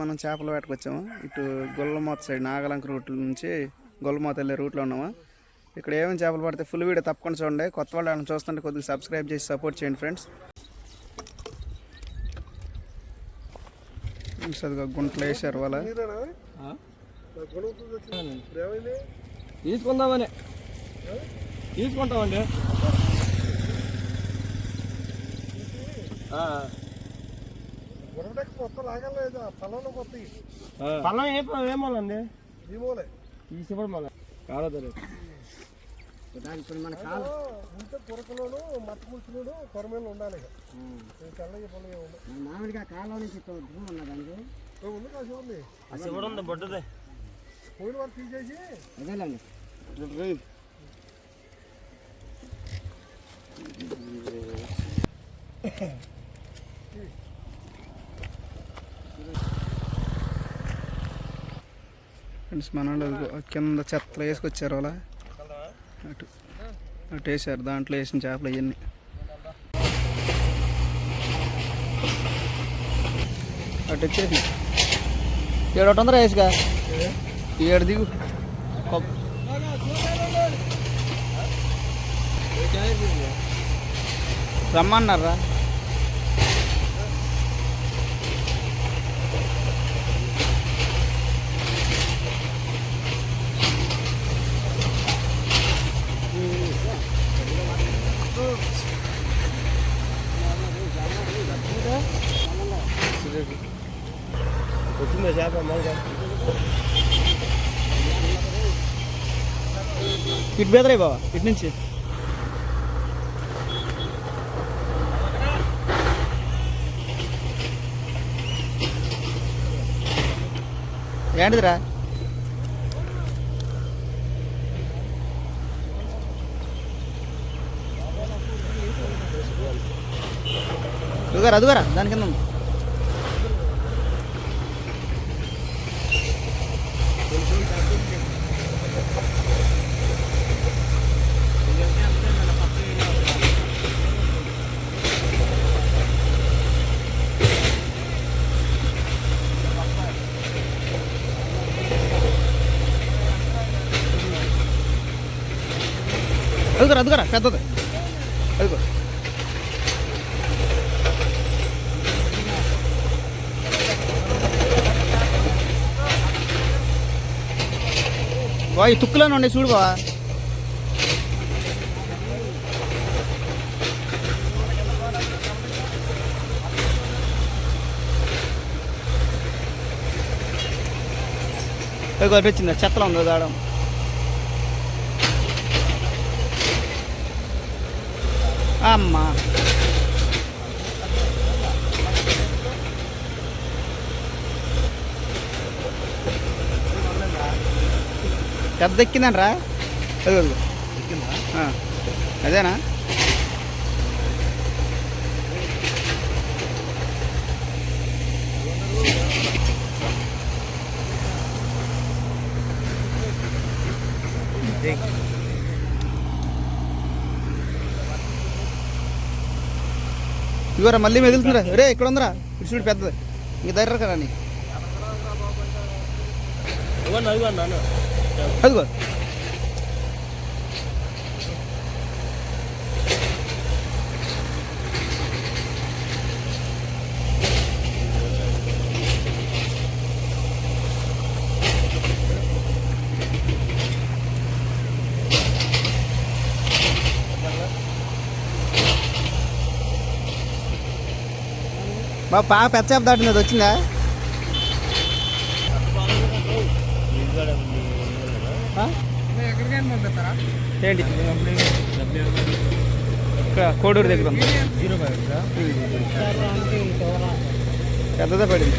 మనం చేపల వేటకు వచ్చాము. ఇటు గొల్లమోత సైడ్ నాగలంక రూట్ నుంచి గొల్లమోత వెళ్ళే రూట్లో ఉన్నాము. ఇక్కడ ఏమేమి చేపలు పడితే ఫుల్ వీడియో తప్పకుండా చూడండి. కొత్త వాళ్ళు చూస్తుంటే కొద్దిగా సబ్స్క్రైబ్ చేసి సపోర్ట్ చేయండి ఫ్రెండ్స్ సరిగా గుంటలు వేసారు వాళ్ళ తీసుకుందామని. తీసుకుంటామండి. పల్లం ఏ ఏమోనండి తీసిపోవడం మళ్ళీ కాలదు ఇప్పుడు మన కాలు ఉంటే పొరకలోను మట్ట ముచ్చులోను కొరమేలు ఉండాలి. ఈ పొలగే ఉంది మామూలుగా కాలువ నుంచి భూమి ఉన్నదండి ఉంది కాసి ఉంది ఆ శివుడు ఉంది బొడ్డదే. పోయిన వారు తీసేసి అదేలేండి. ఫ్రెండ్స్ మన కింద చెత్తలు వేసుకొచ్చారు వాళ్ళ అటు అటు వేసారు దాంట్లో వేసిన చేపలు అవన్నీ అటు వచ్చేసి ఏడు ఒకటి వందర వేసుగా ఏడు దిగు. రమ్మన్నారా వచ్చిందా చేప మళ్ళీ ఇటు బెదరే బాబా ఇటు నుంచి. ఏంటిదిరా? అదుగారా అదుగారా దాని కింద ఉంది. అదుగురా అదుగురా పెద్దది. అదుగో. వా ఈ తుక్కులోనే ఉన్నాయి చూడు బావా. అదిగో వచ్చిందా చెత్తలో ఉందో దాడం అమ్మా పెద్ద ఎక్కిందంట్రా అదిగో అదిగో ఆ, అదేనా ఇవరా మళ్ళీ మెదులుతుందిరా. రే ఇక్కడ ఉందిరా. ఇటు పెద్దది. ఇంక ధైర్య కదా అదిగో. పెద్ద చేప దాటింది అది వచ్చిందా? ఏంటి? ఇక్కడ కోడూరు దగ్గర పెద్దదే పడింది.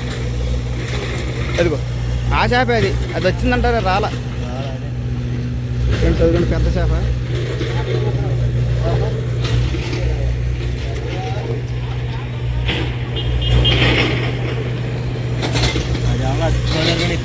అదిగో ఆ చేప అది. అది వచ్చిందంటారా రాలా? చదువుకోండి పెద్ద చేప? Jangan lah, jangan lah ni.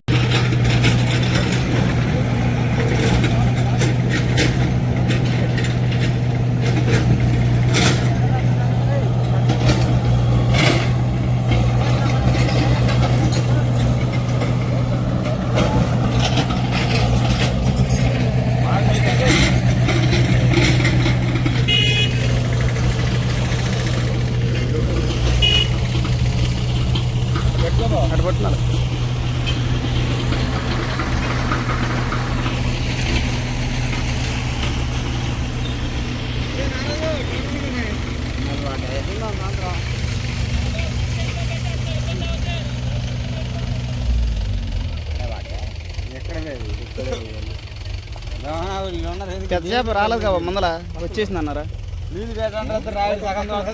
పెద్ద చేప రాలేదు కదా ముందల. వచ్చేసింది అన్నారా?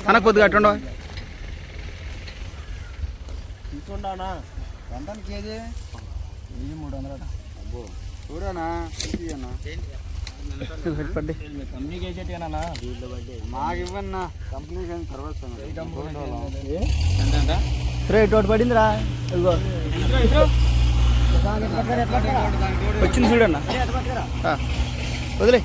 అన్న కొద్దిగా అట్టుండవా తీసుకుంటానా? ఎంత కేజీ వెయ్యి మూడు వందలట. చూడనా? కంపెనీకి వేసేటేనా మాకు ఇవ్వన్నా. కంపెనీ తర్వాత రేట్ ఒకటి పడిందిరా. ఇదిగో. వచ్చింది చూడన్న? వదిలే.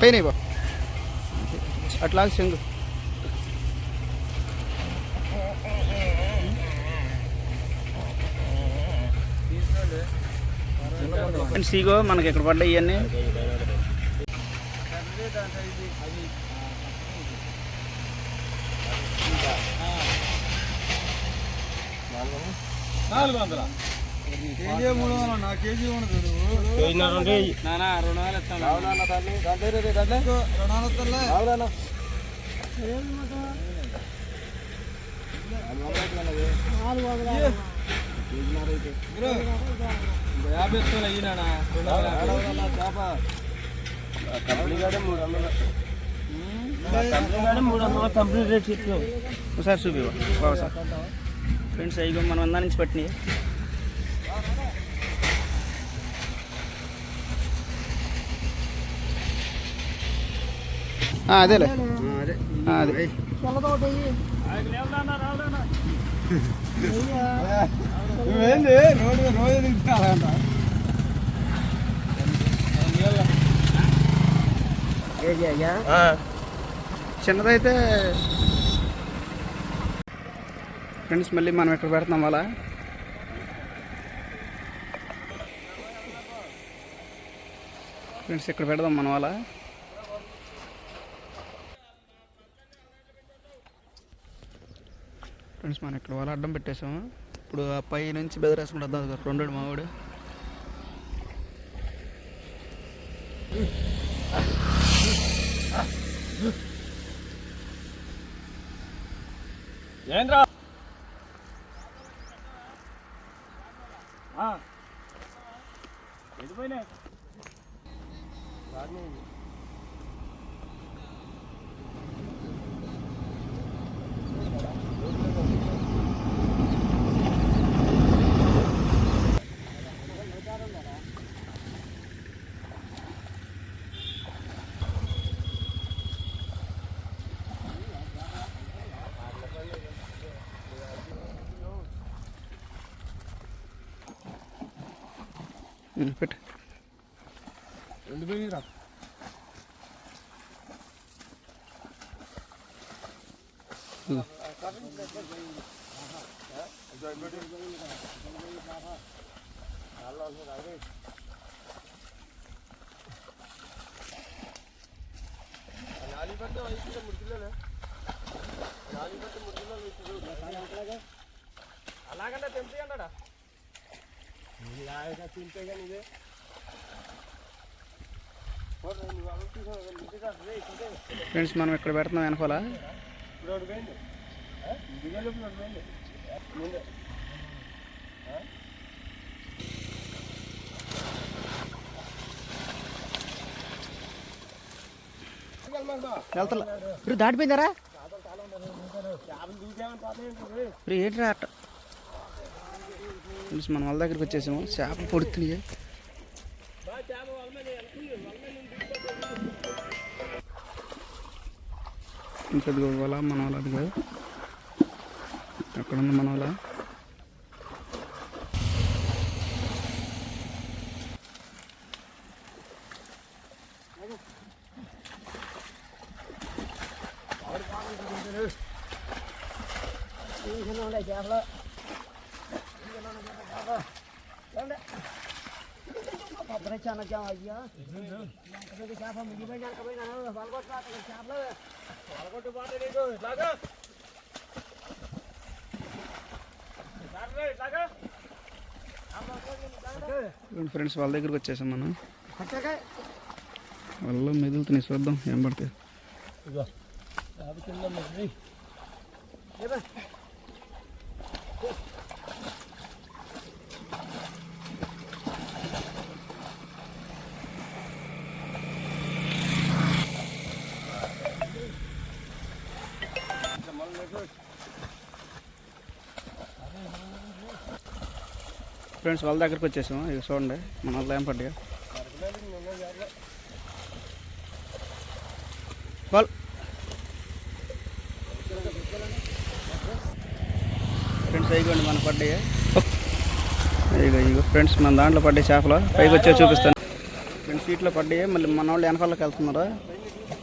పైన అట్లా చెంగు. సీగో మనకి ఎక్కడ పడ్డాయి ఇవన్నీ. కేజీన్నర ఉంటే వెయ్యి. కంపెనీ కాడే మూడు వందలు. కంపెనీ కాడే మూడు వందలు. కంపెనీ రేట్ చెప్పు ఒకసారి చూపి బాబా సార్. ఫ్రెండ్స్ అయ్యి మనం అందా నుంచి పట్టినాయి. ఆ, అదేలే. ఆ, అదే. నువ్వేంది రోజు రోజు ఏది చిన్నదైతే ఫ్రెండ్స్ మళ్ళీ మనం ఇక్కడ పెడతాం అలా? ఫ్రెండ్స్ ఇక్కడ పెడదాం మనం అలా? ఫ్రెండ్స్ మనం ఇక్కడ వాళ్ళ అడ్డం పెట్టేసాము. ఇప్పుడు ఆ పై నుంచి బెదరేసుకుంటూ వద్దాం రెండు మావాడు. ఏంద్రా? పెట్టు వెళ్ళిపోయినాయి ఉమ్, పెట్టు వెళ్ళిపోయిరా అలాగంటే తెంపి అన్నాడా తింటే కానీ ఇదే. ఫ్రెండ్స్ మనం ఇక్కడ పెడుతున్నాం వెనకాల. ఇప్పుడు ఇప్పుడు ఒకటి ఇప్పుడు దాటిపోయిందారా ఇప్పుడు అట్ట? ఫ్రెండ్స్ మనం వాళ్ళ దగ్గరికి వచ్చేసాము. చేపలు పొడుతున్నాయి. ఇంకా అది వాళ్ళ మన వాళ్ళ అది కాదు అక్కడ ఉంది మన వాళ్ళ చేపలు కొబ్బరి చాలా అయ్యా. చేప చేపలు. నీకు. ఇట్లాగా. ఫ్రెండ్స్ వాళ్ళ దగ్గరికి వచ్చేసాం మనం. వాళ్ళు మెదులుతున్నాయి చూద్దాం ఏం పడతాయి ఇదిగో. చేప కింద ఫ్రెండ్స్ వాళ్ళ దగ్గరికి వచ్చేసాము. ఇక చూడండి మన వాళ్ళు ఏం పట్టుగా వాళ్ళు. ఫ్రెండ్స్ అయిపోండి మన పడ్డాయి ఇక ఇక ఫ్రెండ్స్ మన దాంట్లో పడ్డాయి చేపలు. పైకి వచ్చే చూపిస్తాను. ఫ్రెండ్స్ సీట్లో పడ్డాయి మళ్ళీ మన వాళ్ళు వెనకాలకి వెళ్తున్నారు.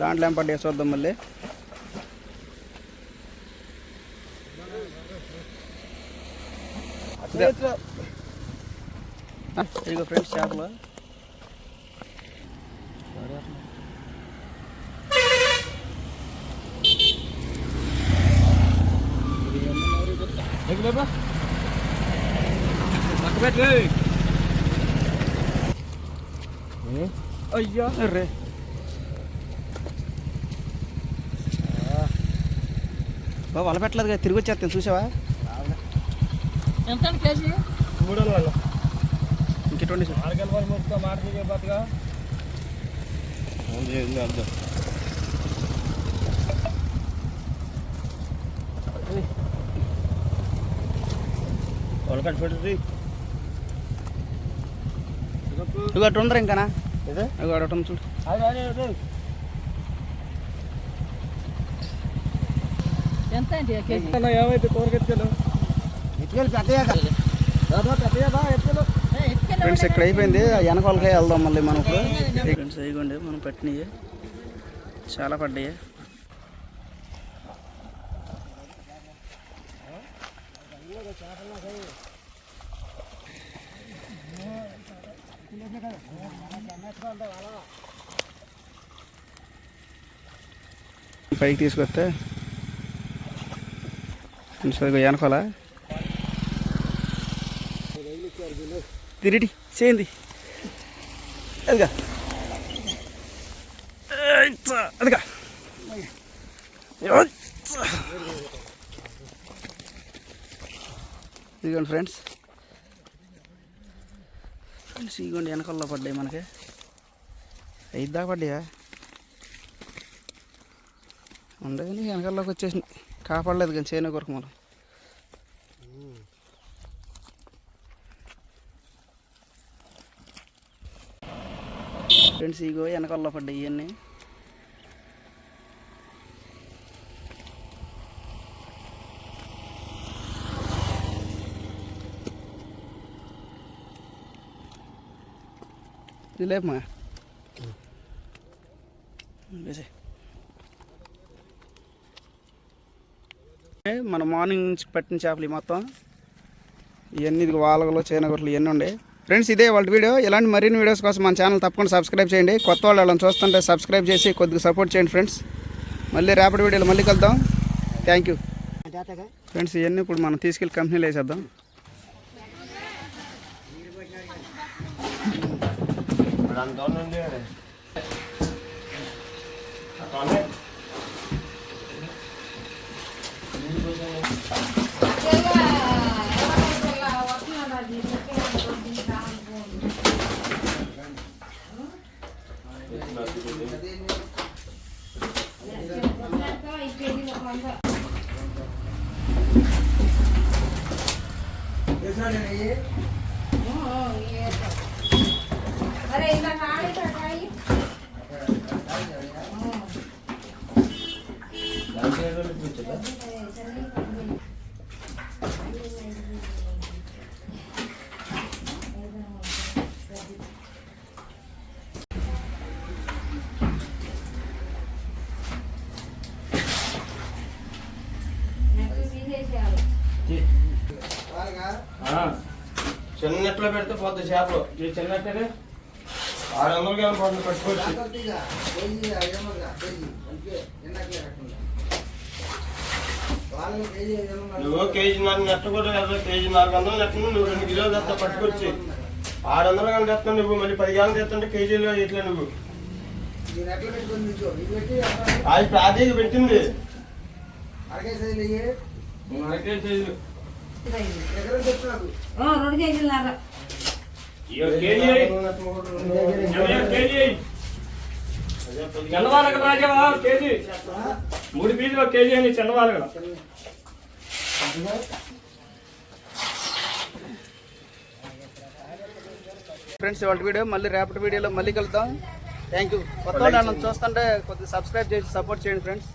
దాంట్లో ఏం పడ్డాయి చూద్దాం మళ్ళీ. ఇదే. ఇదిగో ఫ్రెండ్స్ చేపలు అయ్యా రే బాబు వల పెట్టలేదు తిరిగి వచ్చేస్తాను చూసావా? ఎంత కేజీ? మూడు వందలు దిగే బతుగా అర్థం. వాళ్ళకట్టు పెట్టి ఇదిగో అటు ఉందరా ఇంకానా? అటు ఉంది చూడు. ఎంత ఏమైతే కూరకెత్తుకెళ్ళు ఎత్తుకెళ్ళి పెద్దయ్యా పెద్దగా ఎత్తుకెళ్ళు. ఫ్రెండ్స్ ఇక్కడ అయిపోయింది. ఆ వెనకాలకే వెళ్దాం మళ్ళీ మనం ఫ్రెండ్స్ ఇదిగోండి మనం పెట్టినవి చాలా పడ్డాయి. పైకి తీసుకొస్తే వెనకాల. తిరిగి చేయింది అదిగా. అదిగా. ఇదిగోండి ఫ్రెండ్స్. ఫ్రెండ్స్ ఇదిగోండి వెనకల్లో పడ్డాయి మనకి. ఐదు దాకా పడ్డాయా? ఉండదు వెనకల్లోకి వచ్చేసింది కాపాడలేదు కానీ చేయని కొరకు మనం. ఫ్రెండ్స్ ఇగో వెనకాలలో పడ్డాయి ఇవన్నీ. లేపమా? మన మార్నింగ్ నుంచి పట్టిన చేపలు మొత్తం. ఇవన్నీ ఇదిగో వాలగలు చేనగొట్లు ఇవన్నీ ఉండే. ఫ్రెండ్స్ ఇదే వాళ్ళ వీడియో. ఇలాంటి మరిన్ని వీడియోస్ కోసం మన ఛానల్ తప్పకుండా సబ్స్క్రైబ్ చేయండి. కొత్త వాళ్ళు వాళ్ళని చూస్తుంటే సబ్స్క్రైబ్ చేసి కొద్దిగా సపోర్ట్ చేయండి ఫ్రెండ్స్. మళ్ళీ రేపటి వీడియోలో మళ్ళీ కలుద్దాం. థ్యాంక్ యూ ఫ్రెండ్స్ ఇవన్నీ ఇప్పుడు మనం తీసుకెళ్ళి కంపెనీలో వేసేద్దాం. అంత 예산에 예. 어, 예. చిన్నట్లో పెడితే పోద్ది చేపలు. ఈ చిన్నట్టే ఆరు వందలకి ఏమైనా పడుతుంది పట్టుకోవచ్చు నువ్వు కేజీ నాలుగు నెట్ట కూడా కదా కేజీ నాలుగు వందలు నెట్టను నువ్వు రెండు కిలోలు తెస్తా పట్టుకొచ్చి. ఆరు వందలు కానీ తెస్తాను నువ్వు మళ్ళీ పది గంటలు తెస్తుంటే కేజీలో ఇట్లా నువ్వు. అది ప్రాతికి పెట్టింది. రెండు కేజీలన్నర కేజీ కేజీ చిన్నవాళ్ళకి రాజావా? కేజీ. మూడు పీసులు ఒక కేజీ అని చిన్నవాళ్ళకి ఫ్రెండ్స్ ఇవాళ వీడియో మళ్ళీ రేపటి వీడియోలో మళ్ళీ కలుద్దాం. థ్యాంక్ యూ కొత్త నన్ను చూస్తుంటే కొద్దిగా సబ్స్క్రైబ్ చేసి సపోర్ట్ చేయండి ఫ్రెండ్స్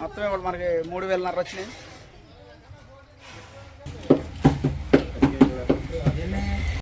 మొత్తం ఇవాళ మనకి మూడు వేలన్నర వచ్చినాయి.